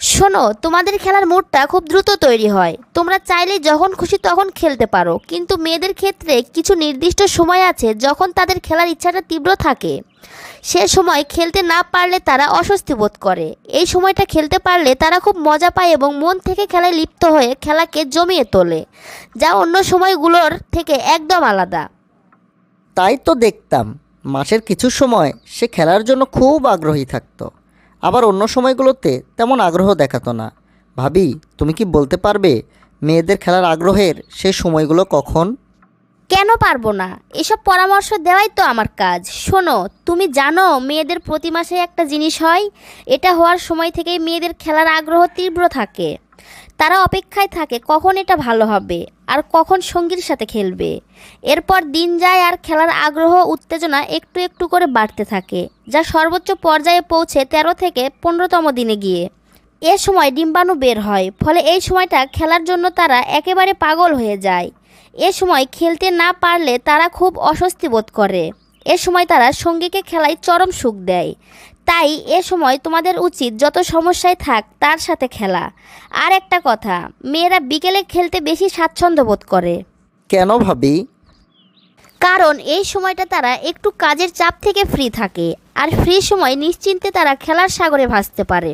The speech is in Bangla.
শোনো, তোমাদের খেলার মুডটা খুব দ্রুত তৈরি হয়। তোমরা চাইলে যখন খুশি তখন খেলতে পারো। কিন্তু মেয়েদের ক্ষেত্রে কিছু নির্দিষ্ট সময় আছে যখন তাদের খেলার ইচ্ছাটা তীব্র থাকে। সে সময় খেলতে না পারলে তারা অস্বস্তি বোধ করে। এই সময়টা খেলতে পারলে তারা খুব মজা পায় এবং মন থেকে খেলায় লিপ্ত হয়ে খেলাকে জমিয়ে তোলে, যা অন্য সময়গুলোর থেকে একদম আলাদা। তাই তো দেখতাম, মাসের কিছু সময় সে খেলার জন্য খুব আগ্রহী থাকতো। আবার অন্য সময়গুলোতে তেমন আগ্রহ দেখাতো না। ভাবি, তুমি কি বলতে পারবে মেয়েদের খেলার আগ্রহের সেই সময়গুলো কখন? কেন পারব না? এসব পরামর্শ দেওয়াই তো আমার কাজ। শোনো, তুমি জানো মেয়েদের প্রতি মাসে একটা জিনিস হয়, এটা হওয়ার সময় থেকেই মেয়েদের খেলার আগ্রহ তীব্র থাকে। তারা অপেক্ষায় থাকে কখন এটা ভালো হবে আর কখন সঙ্গীর সাথে খেলবে। এরপর দিন যায় আর খেলার আগ্রহ, উত্তেজনা একটু একটু করে বাড়তে থাকে, যা সর্বোচ্চ পর্যায়ে পৌঁছে তেরো থেকে পনেরোতম দিনে গিয়ে। এ সময় ডিম্বাণু বের হয়, ফলে এই সময়টা খেলার জন্য তারা একেবারে পাগল হয়ে যায়। এ সময় খেলতে না পারলে তারা খুব অস্বস্তি বোধ করে। এ সময় তারা সঙ্গীকে খেলায় চরম সুখ দেয়। তাই এ সময় তোমাদের উচিত যত সমস্যায় থাক তার সাথে খেলা। আর একটা কথা মেয়েরা বিকেলে খেলতে বেশি স্বাচ্ছন্দ্য বোধ করে। কেন ভাবি? কারণ এই সময়টা তারা একটু কাজের চাপ থেকে ফ্রি থাকে আর ফ্রি সময় নিশ্চিন্তে তারা খেলার সাগরে ভাসতে পারে।